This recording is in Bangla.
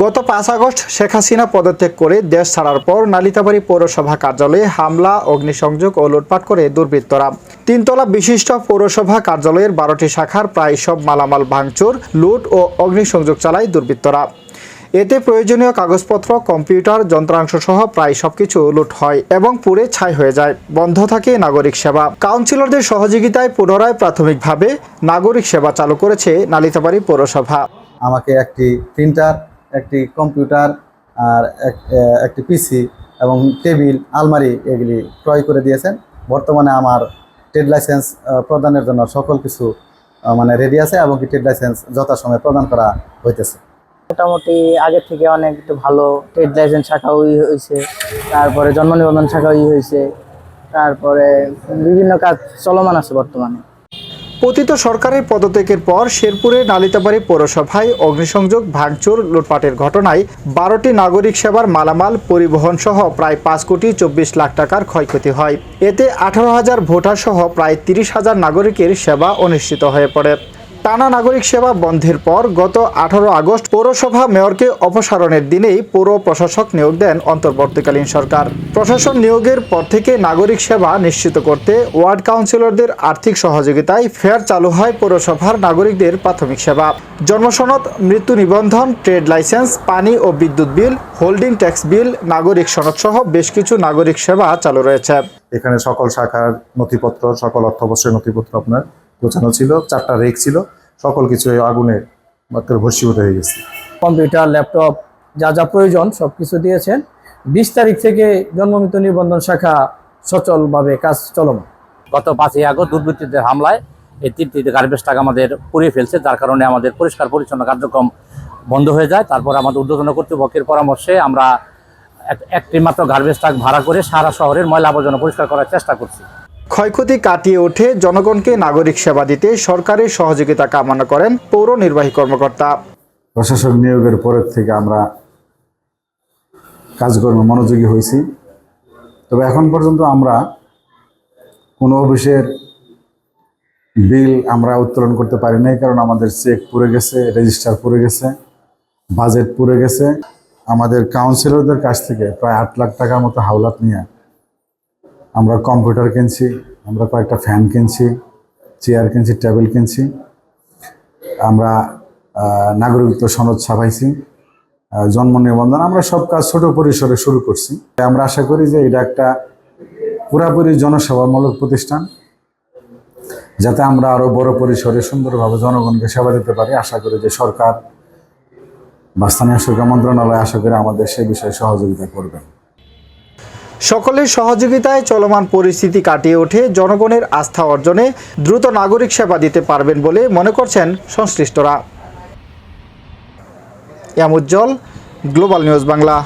গত পাঁচ আগস্ট শেখ হাসিনা পদত্যাগ করে দেশ ছাড়ার পর নালিতাবাড়ি পৌরসভা কার্যালয়ে হামলা, অগ্নিসংযোগ ও লুটপাট করে দুর্বৃত্তরা। তিনতলা বিশিষ্ট পৌরসভা কার্যালয়ের বারোটি শাখার প্রায় সব মালামাল ভাঙচুর, লুট ও অগ্নিসংযোগ চালায় দুর্বৃত্তরা। এতে প্রয়োজনীয় কাগজপত্র, কম্পিউটার যন্ত্রাংশ সহ প্রায় সবকিছু লুট হয় এবং পুড়ে ছাই হয়ে যায়। বন্ধ থাকে নাগরিক সেবা। কাউন্সিলরদের সহযোগিতায় পুনরায় প্রাথমিকভাবে নাগরিক সেবা চালু করেছে নালিতাবাড়ি পৌরসভা। আমাকে একটি প্রিন্টার একটি কম্পিউটার আর এক- একটি পিসি এবং টেবিল, আলমারি এগুলি ক্রয় করে দিয়েছেন। বর্তমানে আমার ট্রেড লাইসেন্স প্রদানের জন্য সকল কিছু মানে রেডি আছে এবং কি ট্রেড লাইসেন্স যথাসময়ে প্রদান করা হইতেছে। মোটামুটি আগের থেকে অনেক একটু ভালো ট্রেড লাইসেন্স শাখাও ই হয়েছে তারপরে জন্ম নিবন্ধন শাখাও ই হয়েছে তারপরে বিভিন্ন কাজ চলমান আছে বর্তমানে। পতিত সরকারের পদত্যাগের পর শেরপুরে নালিতাবাড়ি পৌরসভায় অগ্নিসংযোগ, ভাঙচুর, লুটপাটের ঘটনায় বারোটি নাগরিক সেবার মালামাল পরিবহন সহ প্রায় পাঁচ কোটি চব্বিশ লাখ টাকার ক্ষয়ক্ষতি হয়। এতে আঠারো হাজার ভোটার সহ প্রায় তিরিশ হাজার নাগরিকের সেবা অনিশ্চিত হয়ে পড়ে। টানা নাগরিক সেবা বন্ধের পর গত আঠারো আগস্ট পৌরসভা মেয়রকে অপসারণের দিনেই পৌর প্রশাসক নিয়োগ দেন অন্তর্বর্তীকালীন সরকার। প্রশাসন নিয়োগের পর থেকে নাগরিক সেবা নিশ্চিত করতে ওয়ার্ড কাউন্সিলরদের আর্থিক সহযোগিতায় ফেয়ার চালু হয় পৌরসভার নাগরিকদের প্রাথমিক সেবা। জন্মসনদ, মৃত্যু নিবন্ধন, ট্রেড লাইসেন্স, পানি ও বিদ্যুৎ বিল, হোল্ডিং ট্যাক্স বিল, নাগরিক সনদ সহ বেশ কিছু নাগরিক সেবা চালু রয়েছে। এখানে সকল শাখার নথিপত্র, সকল অর্থবর্ষের নথিপত্র আপনার। গোছানো ছিল চারটা রেক ছিল সকল কিছু এই আগুনে মাত্র ভস্মীভূত হয়ে গেছে। কম্পিউটার ল্যাপটপ যা যা প্রয়োজন সব কিছু দিয়েছেন। বিশ তারিখ থেকে জন্মমৃত্যু নিবন্ধন শাখা সচলভাবে কাজ চলমান। গত পাঁচই আগস্ট দুর্বৃত্তদের হামলায় এই তিনটি গার্বেজ টাকা আমাদের পুড়িয়ে ফেলছে যার কারণে আমাদের পরিষ্কার পরিচ্ছন্ন কার্যক্রম বন্ধ হয়ে যায়। তারপর আমাদের ঊর্ধ্বতন কর্তৃপক্ষের পরামর্শে আমরা এক- একটি মাত্র গার্বেজ ট্রাক ভাড়া করে সারা শহরের ময়লা আবর্জনা পরিষ্কার করার চেষ্টা করছি। ক্ষয়ক্ষতি কাটিয়ে উঠে জনগণকে নাগরিক সেবা দিতে সরকারের সহযোগিতা কামনা করেন পৌর নির্বাহী কর্মকর্তা। প্রশাসক নিয়োগের পরের থেকে আমরা কাজকর্মে মনোযোগী হয়েছি। তবে এখন পর্যন্ত আমরা কোনো অফিসের বিল আমরা উত্তোলন করতে পারি নাই, কারণ আমাদের চেক পুড়ে গেছে, রেজিস্টার পুড়ে গেছে, বাজেট পুড়ে গেছে। আমাদের কাউন্সিলরদের কাছ থেকে প্রায় আট লাখ টাকার মতো হাওলাত নিয়ে আমরা কম্পিউটার কিনছি। আমরা কয়েকটা ফ্যান কিনছি চেয়ার কিনছি টেবিল কিনছি। আমরা নাগরিকত্ব সনদ ছাপাইছি। জন্ম নিবন্ধন, আমরা সব কাজ ছোট পরিসরে শুরু করছি। আমরা আশা করি যে এটা একটা পুরাপুরি জনসেবামূলক প্রতিষ্ঠান, যাতে আমরা আরও বড় পরিসরে সুন্দরভাবে জনগণকে সেবা দিতে পারি। আশা করি যে সরকার বা স্থানীয় সরকার মন্ত্রণালয় আশা করি আমাদের সে বিষয়ে সহযোগিতা করবেন। সকলের সহযোগিতায় চলমান পরিস্থিতি কাটিয়ে ওঠে, জনগণের আস্থা অর্জনে দ্রুত নাগরিক সেবা দিতে পারবেন বলে মনে করছেন সংশ্লিষ্টরা। M Ujjwal global news Bangla.